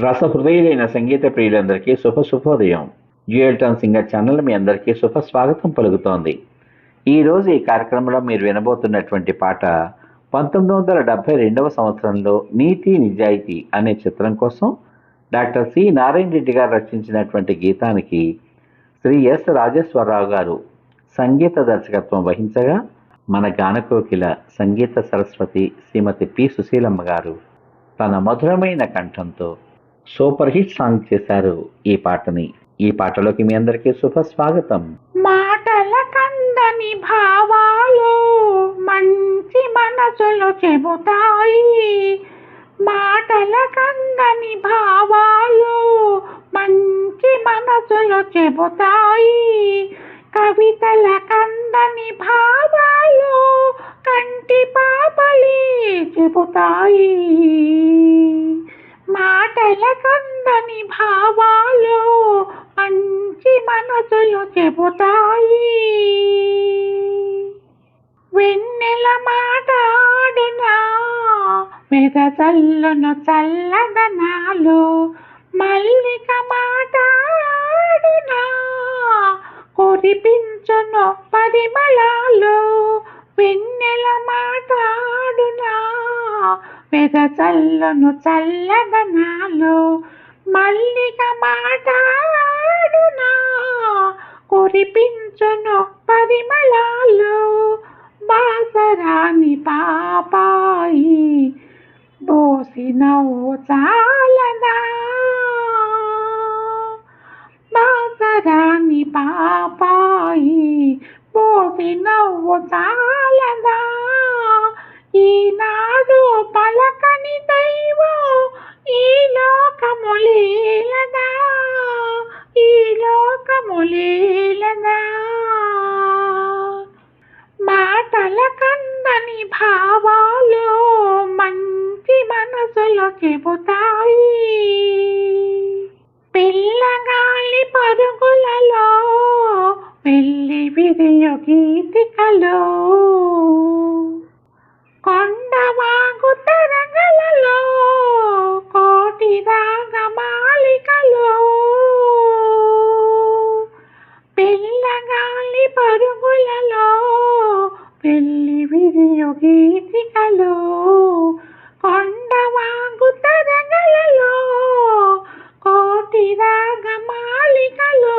రసహృదయులైన సంగీత ప్రియులందరికీ శుభ శుభోదయం. జ్యూయల్టన్ singer channel మీ అందరికీ శుభ స్వాగతం పలుకుతోంది. ఈరోజు ఈ కార్యక్రమంలో మీరు వినబోతున్నటువంటి పాట పంతొమ్మిది వందల డెబ్బై రెండవ సంవత్సరంలో నీతి నిజాయితీ అనే చిత్రం కోసం డాక్టర్ సి. నారాయణ రెడ్డి గారు రచించినటువంటి గీతానికి శ్రీ ఎస్. రాజేశ్వరరావు గారు సంగీత దర్శకత్వం వహించగా మన గానకోకిల సంగీత సరస్వతి శ్రీమతి పి. సుశీలమ్మ గారు తన మధురమైన కంఠంతో సూపర్ హిట్ సాంగ్ చేశారు ఈ పాటని. ఈ పాటలోకి మీ అందరికీ శుభ స్వాగతం. మాటల కందని భావాలు మంచి మనసులు చెబుతాయి. మాటల కందని భావాలు మంచి మనసులు చెబుతాయి. కవితల కందని భావాలు కంటి పాపలే చెబుతాయి. మాటల కందని భావాలు మంచి మనసులు చెబుతాయి. వెన్నెల మాటాడునా వెదజల్లును చల్లదనాలు మల్లిక మాటాడునా కురిపించును పరిమళాలు వెన్నెల మాటాడునా వెదజల్లును చల్లదనాలు మల్లిక మాటాడునా కురిపించును పరిమళాలు బాసరాని పాపాయి బోసినవు చాలనా? బాసరాని పాపాయి బోసినవు చాలా లోకము మాటల కందని భావాలు మంచి మనసులో చెబుతాయి పిల్లగాలి పరుగులలో వెళ్ళి విరియు గీతికలో. కొండవాగు తరంగలలో పిల్లగాలి పరుగులలో వెళ్ళి విరియు గీతికలో కొండ వాగు తరగలలో కోటి రాగమాలికలో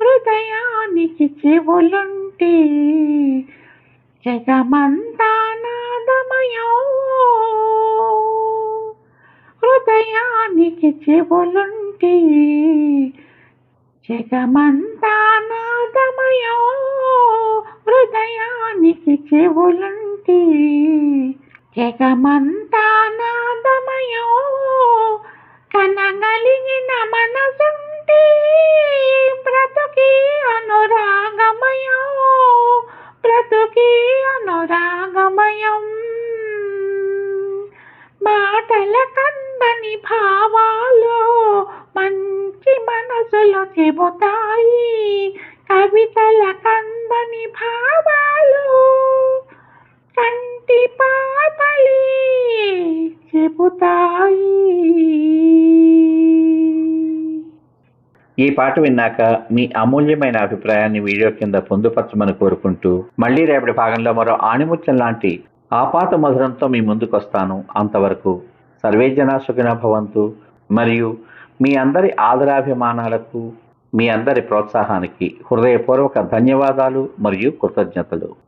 హృదయానికి చెవులుంటే జగమంతా నాదమయో. హృదయానికి చెవులుంటే జగమంతా అమృతమయో హృదయానికి చెవులుంటే జగమంతా నాదమయో. కనగలిగిన మనసుంటి బ్రతుకి అనురాగమయం. బ్రతుకి అనురాగమయం. మాటల కందని భావాలు మంచి మనసులు చెబుతాయి. కవితల కందని భావాలు కంటి పాపలి చెబుతాయి. ఈ పాట విన్నాక మీ అమూల్యమైన అభిప్రాయాన్ని వీడియో కింద పొందుపరచమని కోరుకుంటూ మళ్ళీ రేపటి భాగంలో మరో ఆణిముత్యం లాంటి ఆపాత మధురంతో మీ ముందుకు వస్తాను అంతవరకు సర్వేజన సుఖిన భవంతు. మరియు మీ అందరి ఆదరాభిమానాలకు మీ అందరి ప్రోత్సాహానికి హృదయపూర్వక ధన్యవాదాలు మరియు కృతజ్ఞతలు.